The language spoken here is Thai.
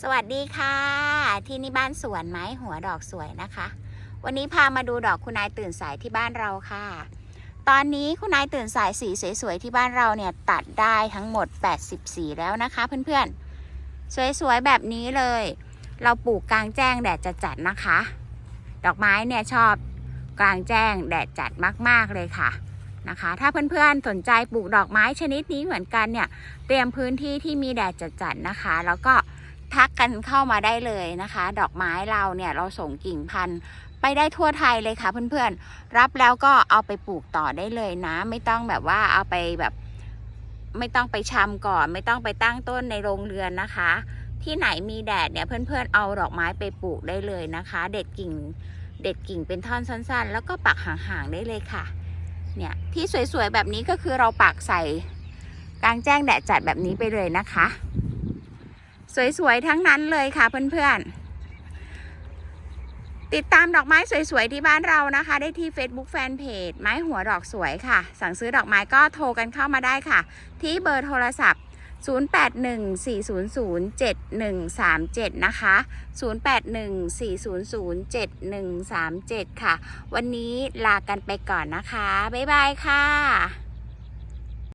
สวัสดีค่ะ ที่นี่บ้านสวนไม้หัวดอกสวยนะคะ วันนี้พามาดูดอกคุณนายตื่นสายที่บ้านเราค่ะ ตอนนี้คุณนายตื่นสายสีสวยๆที่บ้านเราเนี่ยตัดได้ทั้งหมด 80 สีแล้วนะคะเพื่อนๆ สวยๆแบบนี้เลย เราปลูกกลางแจ้งแดดจัดๆนะคะ ดอกไม้เนี่ยชอบกลางแจ้งแดดจัดมากๆเลยค่ะนะคะ ถ้าเพื่อนๆสนใจปลูกดอกไม้ชนิดนี้เหมือนกันเนี่ยเตรียมพื้นที่ที่มีแดดจัดๆนะคะ แล้วก็ กันเข้ามาได้เลยนะคะ ดอกไม้เราเนี่ยเราส่งกิ่งพันธุ์ไปได้ทั่วไทยเลยค่ะเพื่อนๆ รับแล้วก็เอาไปปลูกต่อได้เลยนะ ไม่ต้องแบบว่าเอาไปแบบไม่ต้องไปชำก่อน ไม่ต้องไปตั้งต้นในโรงเรือนนะคะ ที่ไหนมีแดดเนี่ยเพื่อนๆเอาดอกไม้ไปปลูกได้เลยนะคะ เด็ดกิ่งเด็ดกิ่งเป็นท่อนสั้นๆ แล้วก็ปักห่างๆได้เลยค่ะ เนี่ยที่สวยๆแบบนี้ก็คือเราปักใส่กลางแจ้งแดดจัดแบบนี้ไปเลยนะคะ สวยๆทั้งนั้นเลยค่ะเพื่อนๆ ติดตามดอกไม้สวยๆที่บ้านเรานะคะ ได้ที่ Facebook Fanpage ไม้หัวดอกสวยค่ะ สั่งซื้อดอกไม้ก็โทรกันเข้ามาได้ค่ะ ที่เบอร์โทรศัพท์ 0814007137 นะคะ 0814007137 ค่ะ วันนี้ลากันไปก่อนนะคะ บ๊ายบายค่ะ